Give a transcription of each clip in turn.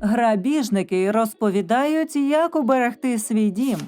Грабіжники розповідають, як уберегти свій дім.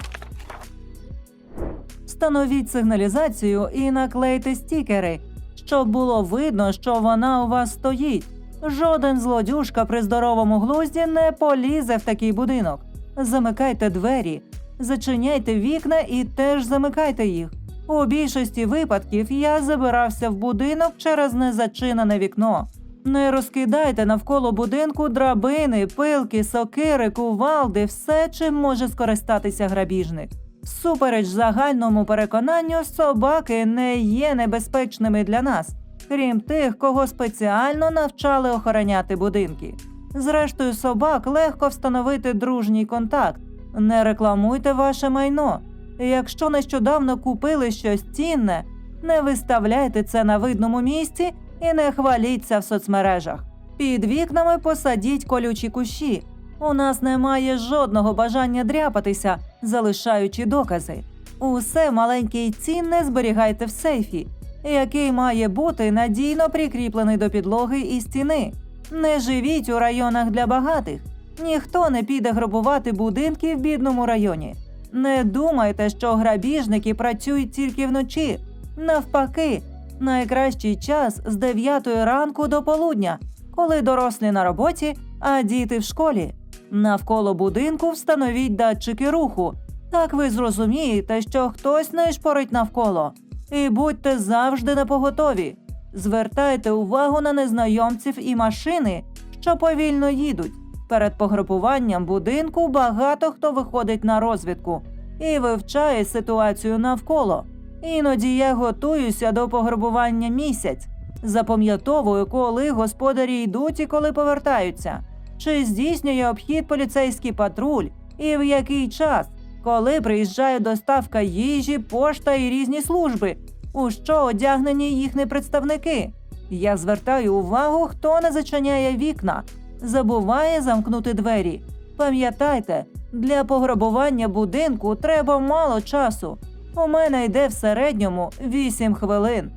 Встановіть сигналізацію і наклейте стікери, щоб було видно, що вона у вас стоїть. Жоден злодюжка при здоровому глузді не полізе в такий будинок. Замикайте двері, зачиняйте вікна і теж замикайте їх. У більшості випадків я забирався в будинок через незачинене вікно. Не розкидайте навколо будинку драбини, пилки, сокири, кувалди, все, чим може скористатися грабіжник. Всупереч загальному переконанню, собаки не є небезпечними для нас, крім тих, кого спеціально навчали охороняти будинки. Зрештою, собак легко встановити дружній контакт. Не рекламуйте ваше майно. Якщо нещодавно купили щось цінне, не виставляйте це на видному місці і не хваліться в соцмережах. Під вікнами посадіть колючі кущі. У нас немає жодного бажання дряпатися, залишаючи докази. Усе маленьке і цінне зберігайте в сейфі, який має бути надійно прикріплений до підлоги і стіни. Не живіть у районах для багатих. Ніхто не піде грабувати будинки в бідному районі. Не думайте, що грабіжники працюють тільки вночі. Навпаки, найкращий час з 9 ранку до полудня, коли дорослі на роботі, а діти в школі. Навколо будинку встановіть датчики руху. Так ви зрозумієте, що хтось не шпорить навколо. І будьте завжди на поготові. Звертайте увагу на незнайомців і машини, що повільно їдуть. Перед погрупуванням будинку багато хто виходить на розвідку і вивчає ситуацію навколо. Іноді я готуюся до пограбування місяць, запам'ятовую, коли господарі йдуть і коли повертаються, чи здійснює обхід поліцейський патруль, і в який час, коли приїжджає доставка їжі, пошта і різні служби, у що одягнені їхні представники. Я звертаю увагу, хто не зачиняє вікна, забуває замкнути двері. Пам'ятайте, для пограбування будинку треба мало часу. У мене йде в середньому 8 хвилин.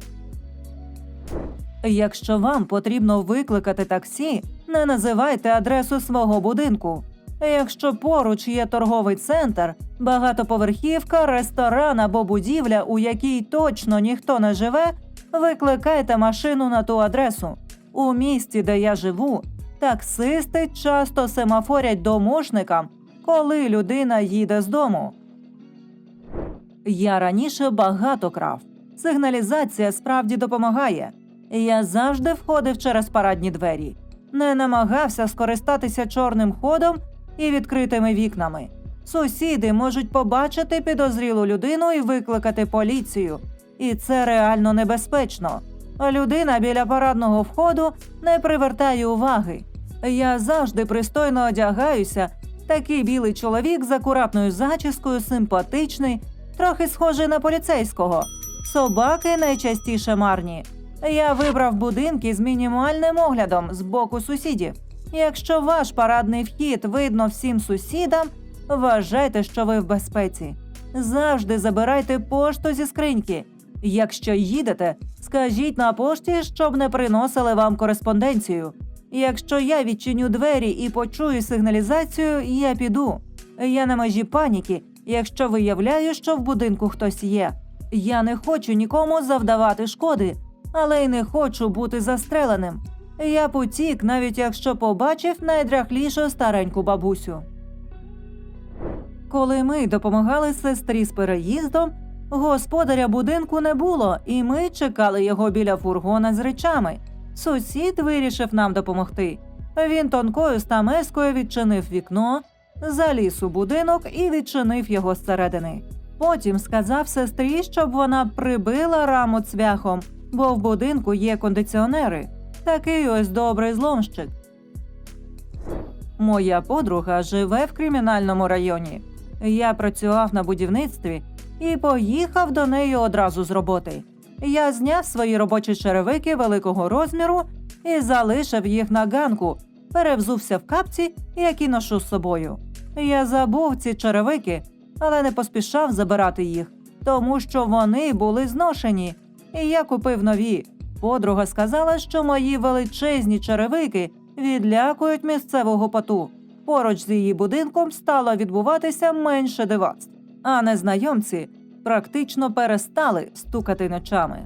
Якщо вам потрібно викликати таксі, не називайте адресу свого будинку. Якщо поруч є торговий центр, багатоповерхівка, ресторан або будівля, у якій точно ніхто не живе, викликайте машину на ту адресу. У місті, де я живу, таксисти часто семафорять домушникам, коли людина їде з дому. Я раніше багато крав. Сигналізація справді допомагає. Я завжди входив через парадні двері, не намагався скористатися чорним ходом і відкритими вікнами. Сусіди можуть побачити підозрілу людину і викликати поліцію, і це реально небезпечно. Людина біля парадного входу не привертає уваги. Я завжди пристойно одягаюся. Такий білий чоловік з акуратною зачіскою, симпатичний, трохи схожий на поліцейського. Собаки найчастіше марні. Я вибрав будинки з мінімальним оглядом з боку сусідів. Якщо ваш парадний вхід видно всім сусідам, вважайте, що ви в безпеці. Завжди забирайте пошту зі скриньки. Якщо їдете, скажіть на пошті, щоб не приносили вам кореспонденцію. Якщо я відчиню двері і почую сигналізацію, я піду. Я на межі паніки, якщо виявляю, що в будинку хтось є. Я не хочу нікому завдавати шкоди, але й не хочу бути застреленим. Я потік, навіть якщо побачив найдряхлішу стареньку бабусю. Коли ми допомагали сестрі з переїздом, господаря будинку не було, і ми чекали його біля фургона з речами. Сусід вирішив нам допомогти. Він тонкою стамескою відчинив вікно, заліз у будинок і відчинив його зсередини. Потім сказав сестрі, щоб вона прибила раму цвяхом, бо в будинку є кондиціонери. Такий ось добрий зломщик. Моя подруга живе в кримінальному районі. Я працював на будівництві і поїхав до неї одразу з роботи. Я зняв свої робочі черевики великого розміру і залишив їх на ганку, перевзувся в капці, які ношу з собою. Я забув ці черевики, але не поспішав забирати їх, тому що вони були зношені, і я купив нові. Подруга сказала, що мої величезні черевики відлякують місцевого поту. поруч з її будинком стало відбуватися менше дивацтв, а незнайомці практично перестали стукати ночами.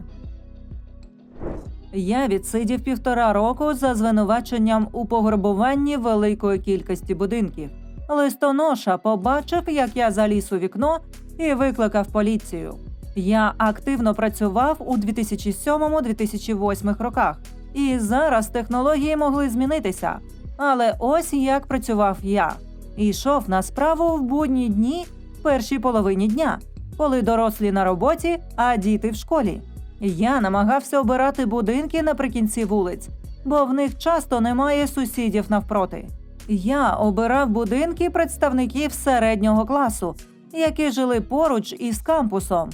Я відсидів півтора року за звинуваченням у пограбуванні великої кількості будинків. Листоноша побачив, як я заліз у вікно і викликав поліцію. Я активно працював у 2007-2008 роках, і зараз технології могли змінитися. Але ось як працював я. Йшов на справу в будні дні в першій половині дня, коли дорослі на роботі, а діти в школі. Я намагався обирати будинки наприкінці вулиць, бо в них часто немає сусідів навпроти. Я обирав будинки представників середнього класу, які жили поруч із кампусом.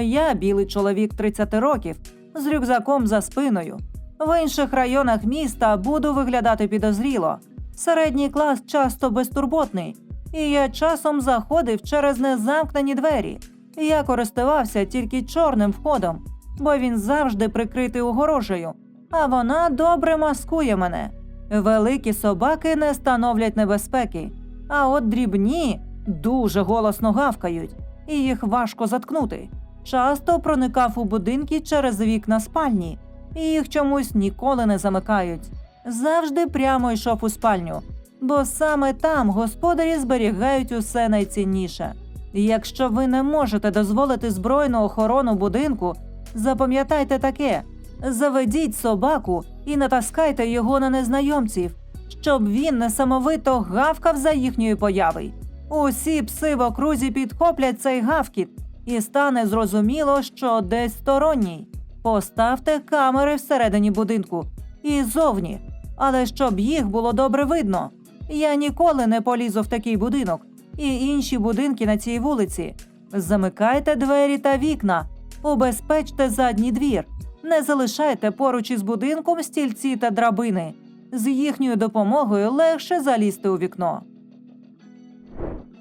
Я білий чоловік 30 років з рюкзаком за спиною. В інших районах міста буду виглядати підозріло. Середній клас часто безтурботний, і я часом заходив через незамкнені двері. Я користувався тільки чорним входом, бо він завжди прикритий огорожею, а вона добре маскує мене. Великі собаки не становлять небезпеки, а от дрібні дуже голосно гавкають, і їх важко заткнути. Часто проникав у будинки через вікна спальні, і їх чомусь ніколи не замикають. Завжди прямо йшов у спальню, бо саме там господарі зберігають усе найцінніше. Якщо ви не можете дозволити збройну охорону будинку, запам'ятайте таке: заведіть собаку і натаскайте його на незнайомців, щоб він несамовито гавкав за їхньої появи. Усі пси в окрузі підхоплять цей гавкіт, і стане зрозуміло, що десь сторонній. Поставте камери всередині будинку і зовні, але щоб їх було добре видно. Я ніколи не полізу в такий будинок і інші будинки на цій вулиці. Замикайте двері та вікна, убезпечте задній двір, не залишайте поруч із будинком стільці та драбини. З їхньою допомогою легше залізти у вікно.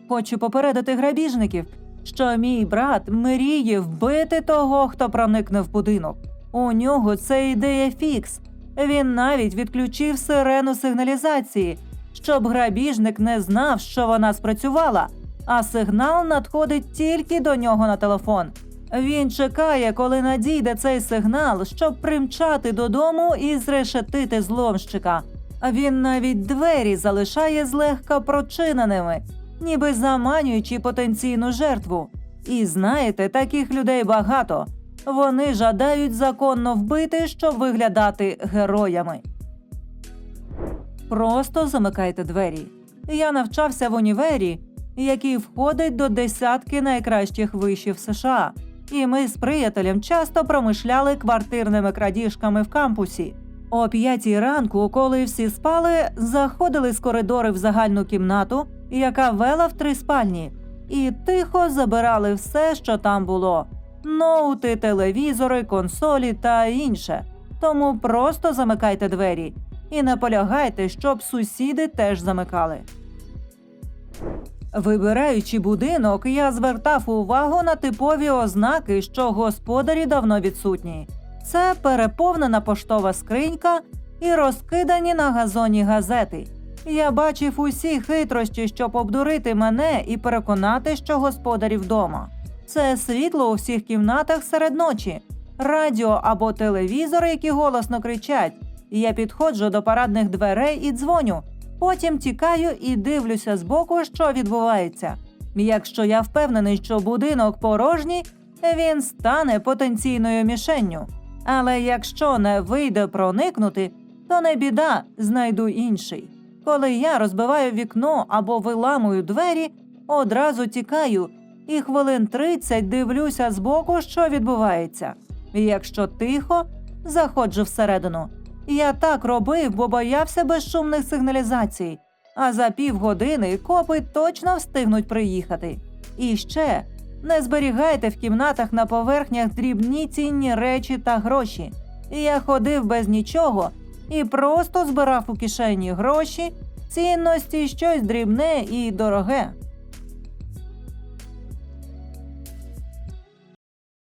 Хочу попередити грабіжників, що мій брат мріє вбити того, хто проникне в будинок. У нього це ідея фікс. Він навіть відключив сирену сигналізації, щоб грабіжник не знав, що вона спрацювала, а сигнал надходить тільки до нього на телефон. Він чекає, коли надійде цей сигнал, щоб примчати додому і зрешетити зломщика. Він навіть двері залишає злегка прочиненими, ніби заманюючи потенційну жертву. І знаєте, таких людей багато. Вони жадають законно вбити, щоб виглядати героями. Просто замикайте двері. Я навчався в універі, який входить до десятки найкращих вишів США. І ми з приятелем часто промишляли квартирними крадіжками в кампусі. О п'ятій ранку, коли всі спали, заходили з коридори в загальну кімнату, яка вела в три спальні, і тихо забирали все, що там було: ноути, телевізори, консолі та інше. Тому просто замикайте двері і наполягайте, щоб сусіди теж замикали. Вибираючи будинок, я звертав увагу на типові ознаки, що господарі давно відсутні. Це переповнена поштова скринька і розкидані на газоні газети. Я бачив усі хитрощі, щоб обдурити мене і переконати, що господарі вдома. Це світло у всіх кімнатах серед ночі, радіо або телевізор, які голосно кричать. Я підходжу до парадних дверей і дзвоню. Потім тікаю і дивлюся збоку, що відбувається. Якщо я впевнений, що будинок порожній, він стане потенційною мішенню. Але якщо не вийде проникнути, то не біда, знайду інший. Коли я розбиваю вікно або виламую двері, одразу тікаю і хвилин 30 дивлюся збоку, що відбувається. Якщо тихо, заходжу всередину. Я так робив, бо боявся безшумних сигналізацій, а за півгодини копи точно встигнуть приїхати. І ще не зберігайте в кімнатах на поверхнях дрібні цінні речі та гроші. Я ходив без нічого і просто збирав у кишені гроші, цінності, щось дрібне і дороге.